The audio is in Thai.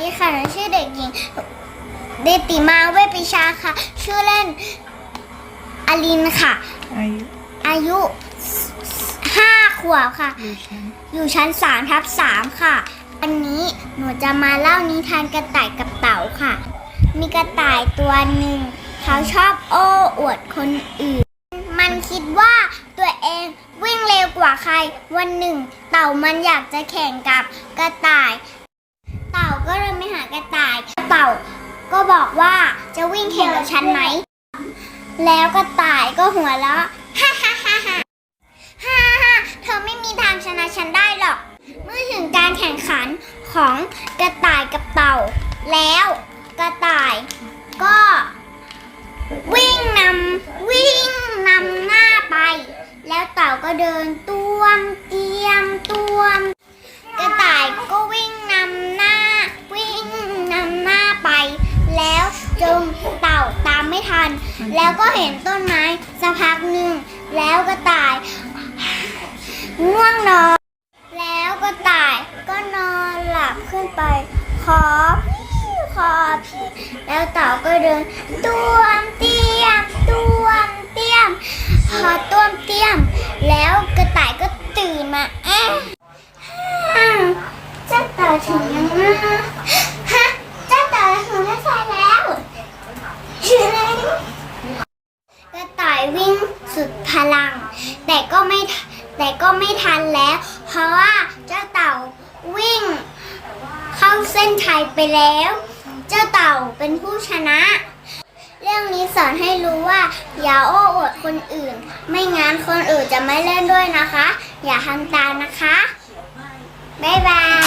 ดีค่ะหนูชื่อเด็กหญิงเดติมาเวชปิชาค่ะ ชื่อเล่นอลินค่ะ อายุอายุห้าขวบค่ะ อยู่ชั้นอยู่ชั้นสามทับสามค่ะ วันนี้หนูจะมาเล่านิทานกระต่ายกับเต่าค่ะ มีกระต่ายตัวหนึ่ง เขาชอบโอ้อวดคนอื่น มันคิดว่าตัวเองวิ่งเร็วกว่าใคร วันหนึ่ง เต่ามันอยากจะแข่งกับ ก็บอกว่าจะวิ่งแข่งกับฉันไหม แล้วกระต่ายก็หัวเราะฮ่าฮ่าฮ่าฮ่าฮ่าฮ่าเธอไม่มีทางชนะฉันได้หรอก เมื่อถึงการแข่งขันของกระต่ายกับเต่า แล้วกระต่ายก็ วิ่งนำวิ่งนำหน้าไป แล้วเต่าก็เดินต้วมเตี แล้วก็เห็นต้นไม้สักพักหนึ่งแล้วก็ต่ายง่วงนอนแล้วก็ต่ายก็นอนหลับขึ้นไปขอพี่ขอพี่แล้วเต่าก็เดินตัวมเตี้ยมต้วมเตี้ยม พอต้วมเตี้ยม แล้วกระต่ายก็ตื่นมาเอ๊ะ อ้าวเจ้าเต่าถึงยังนะฮะเจ้าเต่าถึงแล้วใช่แล้วชื่ออะไร กระต่ายวิ่งสุดพลัง แต่ก็ไม่แต่ก็ไม่ทันแล้ว เพราะว่าเจ้าเต่าวิ่ง เข้าเส้นชัยไปแล้ว เจ้าเต่าเป็นผู้ชนะ เรื่องนี้สอนให้รู้ว่า อย่าโอ้อวดคนอื่น ไม่งั้นคนอื่นจะไม่เล่นด้วยนะคะ อย่าทำตามนะคะ บ๊ายบาย